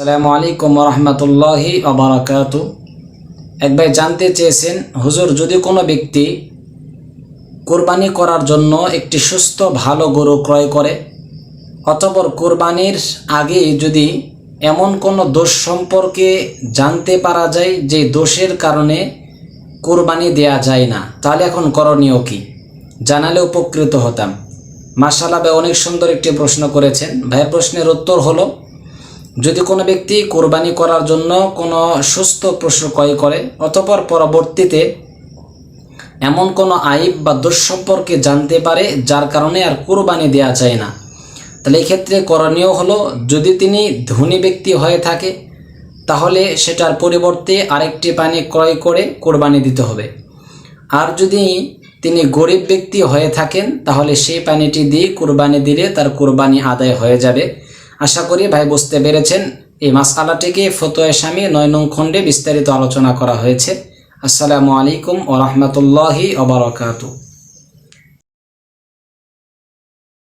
আসসালামু আলাইকুম রহমতুল্লাহি আবরাকাত এক ভাই জানতে চেয়েছেন, হুজুর, যদি কোনো ব্যক্তি কোরবানি করার জন্য একটি সুস্থ, ভালো গরু ক্রয় করে, অতপর কোরবানির আগে যদি এমন কোনো দোষ সম্পর্কে জানতে পারা যায় যে দোষের কারণে কোরবানি দেয়া যায় না, তাহলে এখন করণীয় কি? জানালে উপকৃত হতাম। ভাই অনেক সুন্দর একটি প্রশ্ন করেছেন। ভাইয়ের প্রশ্নের উত্তর হলো যদি কোনো ব্যক্তি কোরবানি করার জন্য কোনো সুস্থ পশু ক্রয় করে, অতপর পরবর্তীতে এমন কোনো আইব বা দোষ সম্পর্কে জানতে পারে, যার কারণে আর কোরবানি দেওয়া যায় না। তাহলে এক্ষেত্রে করণীয় হলো, যদি তিনি ধনী ব্যক্তি হয়ে থাকে, তাহলে সেটার পরিবর্তে আরেকটি পানি ক্রয় করে কোরবানি দিতে হবে। আর যদি তিনি গরিব ব্যক্তি হয়ে থাকেন, তাহলে সেই পানিটি দিয়ে কোরবানি দিলে তার কোরবানি আদায় হয়ে যাবে। আশা করি ভাই বুঝতে পেরেছেন। এই মাসালাটিকে ফতোয়া স্বামী নয় নং খণ্ডে বিস্তারিত আলোচনা করা হয়েছে। আসসালামু আলাইকুম ও রহমতুল্লাহি ওবরাকাতু